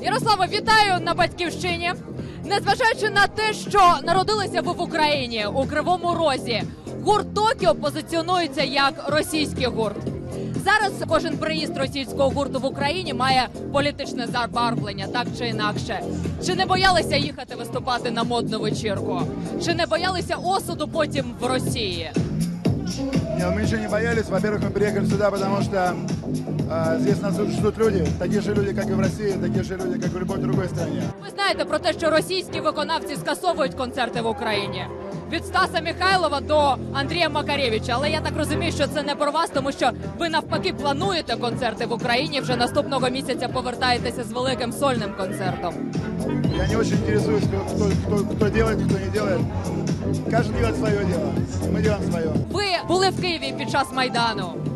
Ярослава, вітаю на батьківщині. Незважаючи на те, що народилися ви в Україні у Кривому Розі, гурт Токіо позиціонується як російський гурт. Зараз кожен приїзд російського гурту в Україні має політичне забарвлення, так чи інакше. Чи не боялися їхати виступати на модну вечірку? Чи не боялися осуду потім в Росії? Нет, мы ничего не боялись. Во-первых, мы приехали сюда, потому что э, здесь нас ждут люди, такие же люди, как и в России, такие же люди, как и в другой стране. Ви знаєте про те, що російські виконавці скасовують концерти в Україні. Від Стаса Михайлова до Андрія Макаревича. Але я так розумію, що це не про вас, тому що ви навпаки плануєте концерти в Україні. Вже наступного місяця повертаєтеся з великим сольним концертом. Я не очень интересуюсь, кто, кто, кто, кто делает, кто не делает. Каждый делает свое дело. Мы делаем свое. Ви були в Києві під час майдану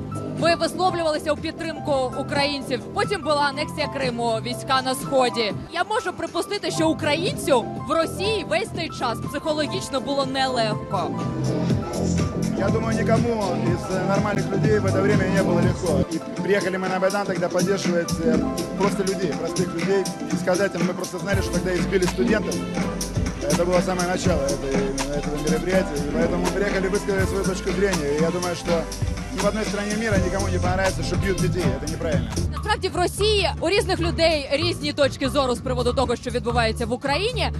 Ви висловлювалися у підтримку українців. Потім була анексія Криму, війська на сході. Я можу припустити, що українцю в Росії весь цей час психологічно було нелегко. Я думаю, никому из э, нормальных людей в это время не было легко. И приехали мы на Майдан тогда поддерживать э, просто людей, простых людей. И сказать им, мы просто знали, что тогда избили студентов. Это было самое начало этой- этого мероприятия. И поэтому мы приехали высказать свою точку зрения. И я думаю, что ни в одной стране мира никому не понравится, что бьют дітей. Это неправильно. Насправді в Росії у різних людей різні точки зору з приводу того, що відбувається в Україні.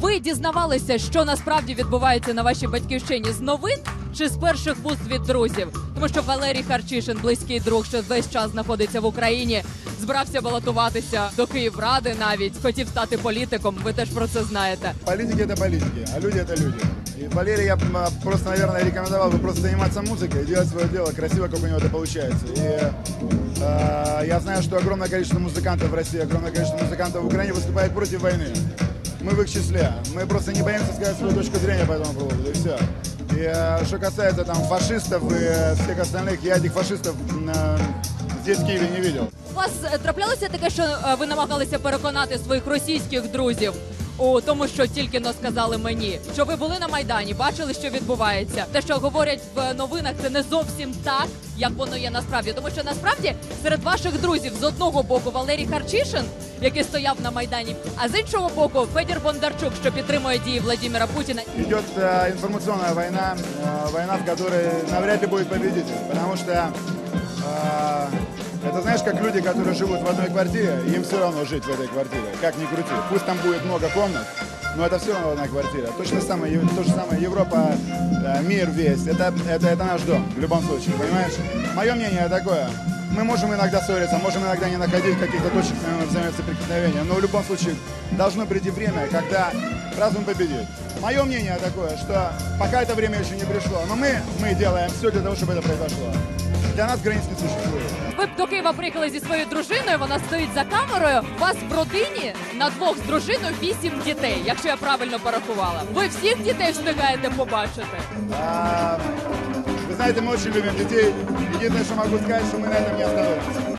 Ви дізнавалися, що насправді відбувається на вашій батьківщині з новин чи з перших вуст від друзів? Тому що Валерій Харчишин, близький друг, що весь час знаходиться в Україні, збирався балотуватися до Київради, навіть хотів стати політиком. Ви теж про це знаєте. Политики это политики, а люди это люди. И Валерий я м, просто, наверное, рекомендовал бы просто заниматься музыкой и делать свое дело красиво, как у него это получается. И э, я знаю, что огромное количество музыкантов в России, огромное количество музыкантов в Украине выступает против войны. Мы в их числе. Мы просто не боимся сказать свою точку зрения по этому поводу, и все. И э, что касается там фашистов и э, всех остальных, я этих фашистов м, э, здесь в Киеве не видел. У вас е, траплялося таке, що е, ви намагалися переконати своїх російських друзів у тому, що тільки но сказали мені, що ви були на майдані, бачили, що відбувається. Те, що говорять в новинах, це не зовсім так, як воно є насправді. Тому що насправді серед ваших друзів з одного боку Валерій Харчишин, який стояв на майдані, а з іншого боку Федір Бондарчук, що підтримує дії Владимира Путіна. идет э, информационная война, э, война, в которой навряд ли будет победитель, потому что э, это знаешь, как люди, которые живут в одной квартире, им все равно жить в этой квартире, как ни крути. Пусть там будет много комнат, но это все равно одна квартира. Точно самое, Ев- то же самое Европа, э, мир весь, это, это, это наш дом в любом случае, понимаешь? Мое мнение такое. Мы можем иногда ссориться, можем иногда не находить каких-то точек взаимо- взаимосоприкосновения, но в любом случае должно прийти время, когда разум победит. Мое мнение такое, что пока это время еще не пришло, но мы, мы делаем все для того, чтобы это произошло. Для нас границ не существует. Ви б до Києва приїхали зі своєю дружиною. Вона стоїть за камерою. У вас в родині на двох з дружиною вісім дітей, якщо я правильно порахувала. Ви всіх дітей встигаєте побачити. А, вы знаете, мы очень любим детей. Единственное, что могу сказать, что мы на этом не остановимся.